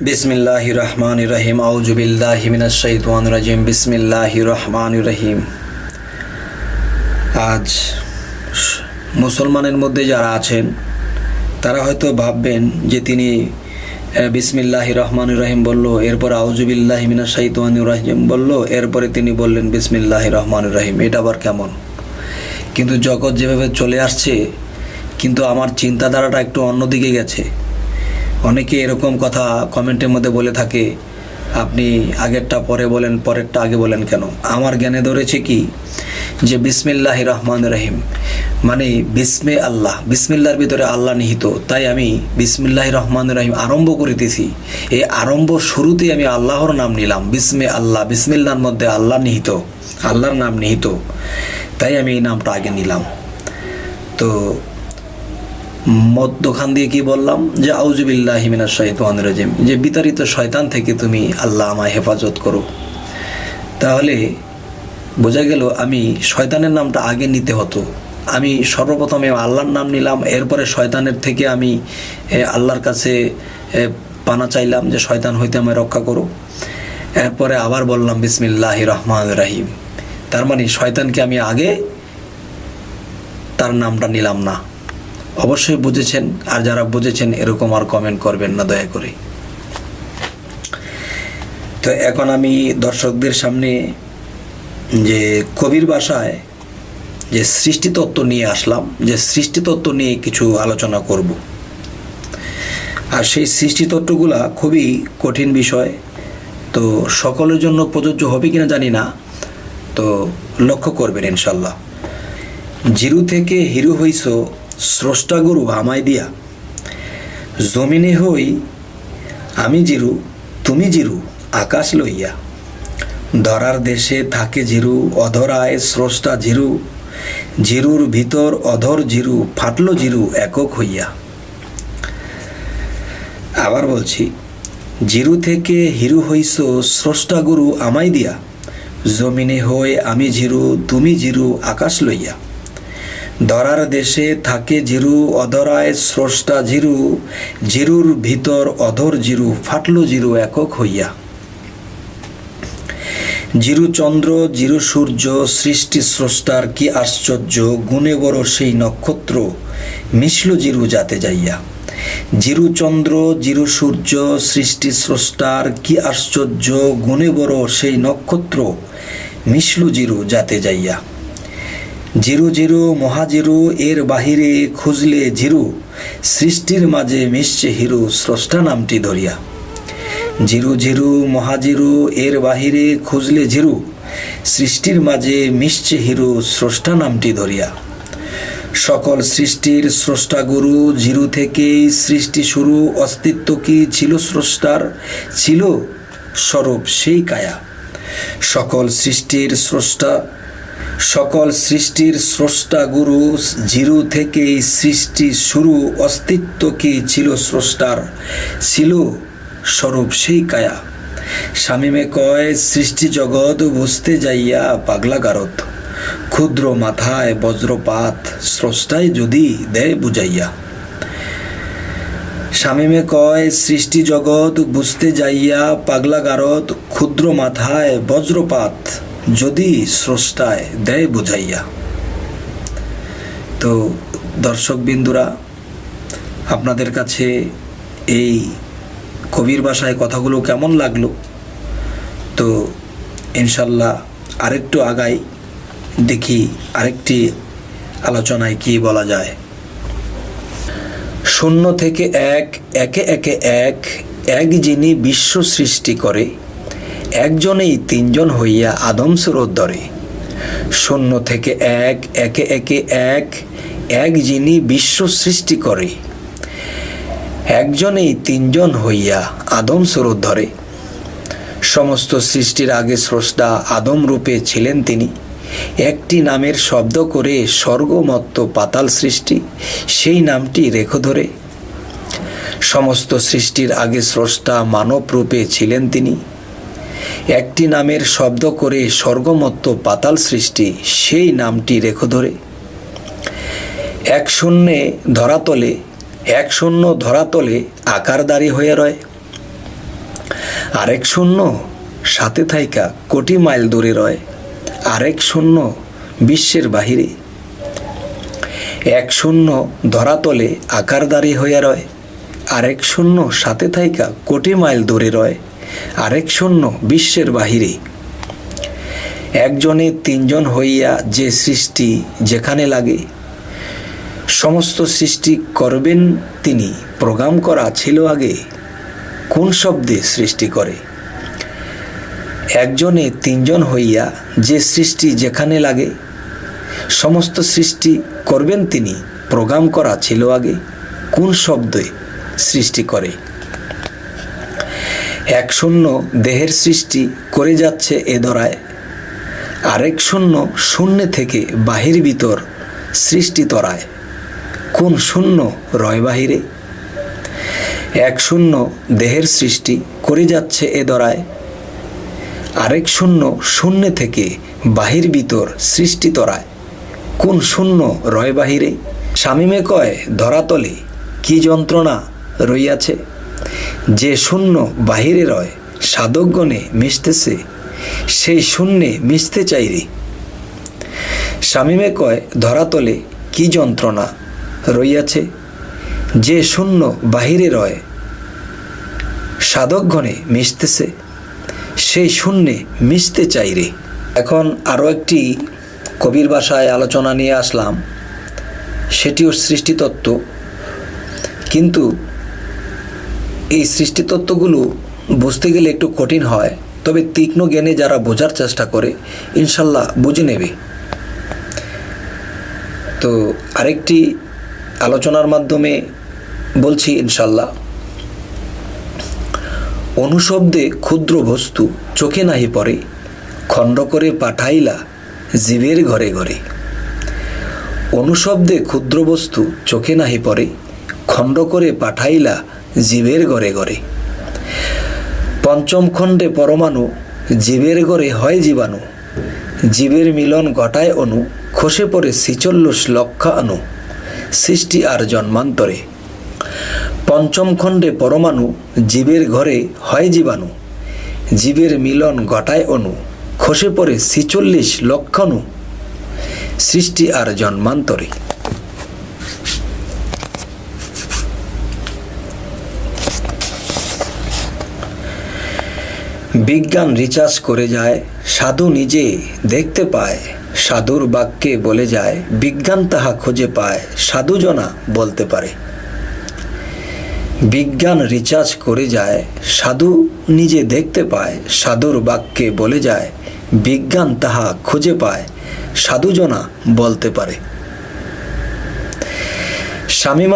বিসমিল্লাহ রহমান রহিম আউজুবিল্লাহ মিনাশাইতান রাজিম বিসমিল্লাহ রহমান রহিম আজ মুসলমানের মধ্যে যারা আছেন, তারা হয়তো ভাববেন যে তিনি বিসমিল্লাহ রহমান রহিম বলল, এরপর আউজুবিল্লাহ মিনাশাইতান রাহিম বলল, এরপরে তিনি বললেন বিসমিল্লাহ রহমান রহিম এটা আবার কেমন? কিন্তু জগৎ যেভাবে চলে আসছে, কিন্তু আমার চিন্তাধারাটা একটু অন্যদিকে গেছে। অনেকে এরকম কথা কমেন্টের মধ্যে বলে থাকে, আপনি আগেরটা পরে বলেন, পরেরটা আগে বলেন কেন? আমার জ্ঞানে ধরেছে কি, যে বিসমিল্লাহ রহমান রহিম মানে বিসমে আল্লাহ, বিসমিল্লার ভিতরে আল্লাহ নিহিত। তাই আমি বিসমিল্লাহ রহমান রহিম আরম্ভ করিতেছি। এই আরম্ভ শুরুতেই আমি আল্লাহর নাম নিলাম। বিসমে আল্লাহ, বিসমিল্লার মধ্যে আল্লাহ নিহিত, আল্লাহর নাম নিহিত। তাই আমি এই নামটা আগে নিলাম। তো মধ্যখান দিয়ে কি বললাম? যে আউজুবিল্লাহ হিমিনা শৈতান রাজিম। যে বিতাড়িত শয়তান থেকে তুমি আল্লাহ আমায় হেফাজত করো। তাহলে বোঝা গেল আমি শয়তানের নামটা আগে নিতে হতো। আমি সর্বপ্রথমে আল্লাহর নাম নিলাম, এরপরে শয়তানের থেকে আমি আল্লাহর কাছে পানা চাইলাম যে শয়তান হইতে আমায় রক্ষা করো। এরপরে আবার বললাম বিসমিল্লাহ রহমান রাহিম। তার মানে শয়তানকে আমি আগে তার নামটা নিলাম না। অবশ্যই বুঝেছেন, আর যারা বুঝেছেন এরকম আর কমেন্ট করবেন না দয়া করে। তো এখন আমি দর্শকদের সামনে যে কবির ভাষায় যে সৃষ্টিতত্ত্ব নিয়ে আসলাম, যে সৃষ্টিতত্ত্ব নিয়ে কিছু আলোচনা করব। আর সেই সৃষ্টিতত্ত্বগুলা খুবই কঠিন বিষয়, তো সকলের জন্য প্রযোজ্য হবে কিনা জানি না, তো লক্ষ্য করবেন ইনশাল্লাহ। জিরু থেকে হিরু হইস স্রষ্টা গুরু আমায় দিয়া, জমিনে হই আমি জিরু, তুমি জিরু, আকাশ লইয়া। ধরার দেশে থাকে জিরু, অধরায় স্রষ্টা জিরু, জিরুর ভিতর অধর জিরু, ফাটলো জিরু একক হইয়া। আবার বলছি, জিরু থেকে হিরু হইস স্রষ্টা গুরু আমায় দিয়া, জমিনে হই আমি জিরু, তুমি জিরু, আকাশ লইয়া। ধরার দেশে থাকে জিরু অধরায় স্রষ্টা জিরু, জিরুর ভিতর অধর জিরু, ফাটলো জিরু একক হইয়া। জিরু চন্দ্র, জিরু সূর্য, সৃষ্টি স্রষ্টার কি আশ্চর্য, গুণে বড় সেই নক্ষত্র, মিশল জিরু যাতে যাইয়া। জিরু চন্দ্র, জিরু সূর্য, সৃষ্টি স্রষ্টার কি আশ্চর্য, গুণে বড় সেই নক্ষত্র, মিশল জিরু যাতে যাইয়া। জিরু জিরু, মহাজিরু, এর বাহিরে খুঁজলে জিরু। সৃষ্টির মাঝে মিশছে হিরু, স্রষ্টা নামটি ধরিয়া জিরু জিরু, মহাজিরু, এর বাহিরে খুঁজলে জিরু। সৃষ্টির মাঝে মিশছে হিরু, স্রষ্টা নামটি ধরিয়া সকল সৃষ্টির স্রষ্টা গুরু, জিরু থেকেই সৃষ্টি শুরু। অস্তিত্ব কি ছিল স্রষ্টার? ছিল স্বরূপ সেই কায়া। সকল সৃষ্টির স্রষ্টা সকল সৃষ্টির স্রষ্টা গুরু জিরু থেকেই সৃষ্টি শুরু, অস্তিত্ব কি ছিল স্রষ্টার? ছিল স্বরূপ সেই কায়া। স্বামীমে কয়, সৃষ্টি জগৎ বুঝতে যাইয়া পাগলা গারত ক্ষুদ্র মাথায় বজ্রপাত স্রষ্টায় যদি দেয় বুঝাইয়া। স্বামীমে কয়, সৃষ্টি জগৎ বুঝতে যাইয়া পাগলা গারদ, ক্ষুদ্র মাথায় বজ্রপাত যদি স্রষ্টায় দেয় বুঝাইয়া। তো দর্শক বিন্দুরা, আপনাদের কাছে এই কবির ভাষায় কথাগুলো কেমন লাগল? তো ইনশাল্লাহ আরেকটু আগাই, দেখি আরেকটি আলোচনায় কি বলা যায়। শূন্য থেকে এক, একে একে এক এক যিনি বিশ্ব সৃষ্টি করে একজনেই তিনজন হইয়া আদম সুরোদ্দরে শূন্য থেকে এক, একে একে এক এক যিনি বিশ্ব সৃষ্টি করে। একজনেই তিনজন হইয়া আদম স্বরূপ ধরে। সমস্ত সৃষ্টির আগে স্রষ্টা আদম রূপে ছিলেন তিনি। একটি নামের শব্দ করে স্বর্গমত্ত পাতাল সৃষ্টি, সেই নামটি রেখো ধরে। সমস্ত সৃষ্টির আগে স্রষ্টা মানব রূপে ছিলেন তিনি। একটি নামের শব্দ করে স্বর্গমত্ত পাতাল সৃষ্টি, সেই নামটি রেখো ধরে। এক শূন্যে ধরাতলে, এক শূন্য ধরাতলে আকারদারি হয়ে রয়। আরেক শূন্য সাথে থাইকা কোটি মাইল দূরে রয়। আরেক শূন্য বিশ্বের বাহিরে। এক শূন্য ধরাতলে আকার দাঁড়ি হইয়া রয়। আরেক শূন্য সাথে থাইকা কোটি মাইল দূরে রয়। আরেক শূন্য বিশ্বের বাহিরে। একজনে তিনজন হইয়া যে সৃষ্টি যেখানে লাগে, সমস্ত সৃষ্টি করবেন তিনি। প্রোগ্রাম করা ছিল আগে, কোন শব্দে সৃষ্টি করে? একজনে তিনজন হইয়া যে সৃষ্টি যেখানে লাগে, সমস্ত সৃষ্টি করবেন তিনি। প্রোগ্রাম করা ছিল আগে, কোন শব্দে সৃষ্টি করে? এক শূন্য দেহের সৃষ্টি করে যাচ্ছে এ দরায়। আরেক শূন্য শূন্য থেকে বাহির ভিতর সৃষ্টি তরায়। কোন শূন্য রয় বাহিরে? এক শূন্য দেহের সৃষ্টি করে যাচ্ছে এ দরায়। আরেক শূন্য শূন্য থেকে বাহির ভিতর সৃষ্টি তরায়। কোন শূন্য রয় বাহিরে? স্বামীমে কয়, ধরাতলে কি যন্ত্রণা রইয়াছে? যে শূন্য বাহিরে রয়, সাধকগণে মিশতেছে, সেই শূন্যে মিশতে চাই রে। স্বামীমে কয় ধরাতলে কি যন্ত্রণা রইয়াছে? যে শূন্য বাহিরে রয়, সাধকগণে মিশতেছে, সেই শূন্যে মিশতে চাই রে। এখন আরও একটি কবির ভাষায় আলোচনা নিয়ে আসলাম। সেটিও সৃষ্টিতত্ত্ব। কিন্তু এই সৃষ্টিতত্ত্বগুলো বুঝতে গেলে একটু কঠিন হয়, তবে তীক্ষ্ণ জ্ঞানে যারা বোঝার চেষ্টা করে, ইনশাল্লাহ বুঝে নেবে। তো আরেকটি আলোচনার মাধ্যমে বলছি ইনশাল্লাহ, অনুশব্দে ক্ষুদ্র বস্তু চোখে নাহি পড়ে, খণ্ড করে পাঠাইলা জীবের ঘরে ঘরে। অনুশব্দে ক্ষুদ্র বস্তু চোখে নাহি পড়ে, খণ্ড করে পাঠাইলা জীবের ঘরে ঘরে পঞ্চম খণ্ডে পরমাণু জীবের ঘরে হয় জীবাণু। জীবের মিলন ঘটায় অনু খসে পড়ে ছিচল্লিশ লক্ষ অণু, সৃষ্টি আর জন্মান্তরে। পঞ্চম খণ্ডে পরমাণু জীবের ঘরে হয় জীবাণু। জীবের মিলন ঘটায় অনু খসে পড়ে ছিচল্লিশ লক্ষণু সৃষ্টি আর জন্মান্তরে। বিজ্ঞান রিচার্জ করে যায়, সাধু নিজে দেখতে পায়, সাধুর বাক্যে বলে যায়, বিজ্ঞান তাহা খুঁজে পায়, সাধুজনা বলতে পারে। বিজ্ঞান রিচার্জ করে যায়, সাধু নিজে দেখতে পায়, সাধুর বাক্যে বলে যায়, বিজ্ঞান তাহা খুঁজে পায়, সাধুজনা বলতে পারে। শামীম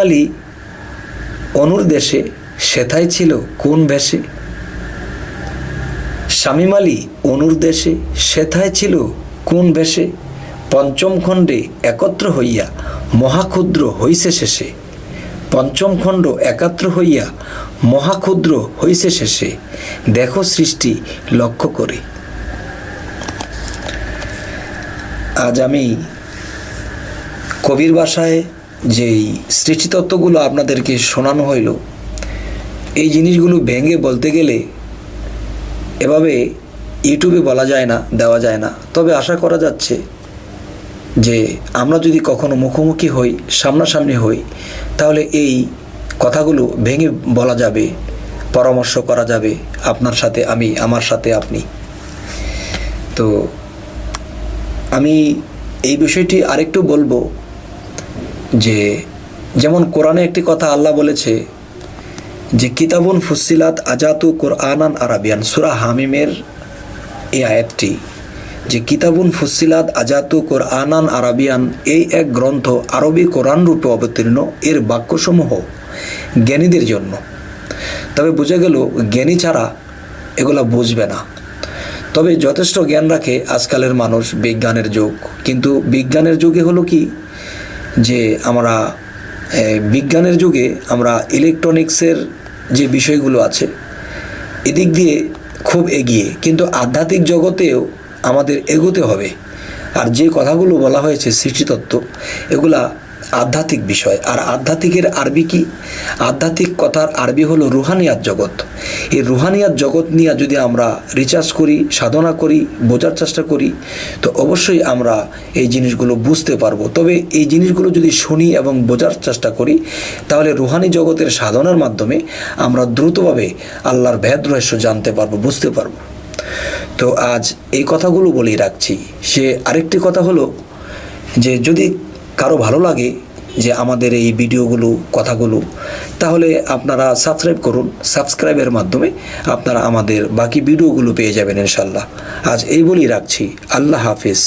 অনুর দেশে, সেথায় ছিল কোন ভেসে শামীম আলী অনুর দেশে সেথায় ছিল কোন বেশে? পঞ্চম খণ্ডে একত্র হইয়া মহাক্ষুদ্র হইছে শেষে। পঞ্চম খণ্ড একাত্র হইয়া মহাক্ষুদ্র হইছে শেষে। দেখো সৃষ্টি লক্ষ্য করে। আজ আমি কবির ভাষায় যেই সৃষ্টিতত্ত্বগুলো আপনাদেরকে শোনানো হইল, এই জিনিসগুলো ভেঙে বলতে গেলে এভাবে ইউটিউবে বলা যায় না, দেওয়া যায় না। তবে আশা করা যাচ্ছে যে আমরা যদি কখনো মুখোমুখি হই, সামনাসামনি হই, তাহলে এই কথাগুলো ভেঙে বলা যাবে, পরামর্শ করা যাবে আপনার সাথে আমি, আমার সাথে আপনি। তো আমি এই বিষয়টি আরেকটু বলব যে, যেমন কোরআনে একটি কথা আল্লাহ বলেছে যে কিতাবুন ফুসিলাত আজাতু কোরআনান আরাবিয়ান, সুরা হামিমের এই আয়াতটি, যে কিতাবুন ফুসিলাত আজাতু কোরআনান আরাবিয়ান, এই এক গ্রন্থ আরবি কোরআন রূপে অবতীর্ণ, এর বাক্যসমূহ জ্ঞানীদের জন্য। তবে বোঝা গেল, জ্ঞানী ছাড়া এগুলা বুঝবে না। তবে যথেষ্ট জ্ঞান রাখে আজকালের মানুষ বিজ্ঞানের যুগ। কিন্তু বিজ্ঞানের যুগে হলো কি? যে আমরা বিজ্ঞানের যুগে আমরা ইলেকট্রনিক্সের যে বিষয়গুলো আছে, এদিক দিয়ে খুব এগিয়ে, কিন্তু আধ্যাত্মিক জগতেও আমাদের এগোতে হবে। আর যে কথাগুলো বলা হয়েছে সৃষ্টিতত্ত্ব, এগুলা আধ্যাত্মিক বিষয়। আর আধ্যাত্মিকের আরবি কি? আধ্যাত্মিক কথার আরবি হলো রুহানিয়াত জগৎ। এই রুহানিয়াত জগৎ নিয়ে যদি আমরা রিচার্জ করি, সাধনা করি, বোঝার চেষ্টা করি, তো অবশ্যই আমরা এই জিনিসগুলো বুঝতে পারব। তবে এই জিনিসগুলো যদি শুনি এবং বোঝার চেষ্টা করি, তাহলে রুহানি জগতের সাধনার মাধ্যমে আমরা দ্রুতভাবে আল্লাহর ভেদ রহস্য জানতে পারব, বুঝতে পারব। তো আজ এই কথাগুলো বলেই রাখছি। সে আরেকটি কথা হলো যে যদি কারও ভালো লাগে যে আমাদের এই ভিডিওগুলো, কথাগুলো, তাহলে আপনারা সাবস্ক্রাইব করুন। সাবস্ক্রাইবের মাধ্যমে আপনারা আমাদের বাকি ভিডিওগুলো পেয়ে যাবেন ইনশাল্লাহ। আজ এই বলেই রাখছি। আল্লাহ হাফিজ।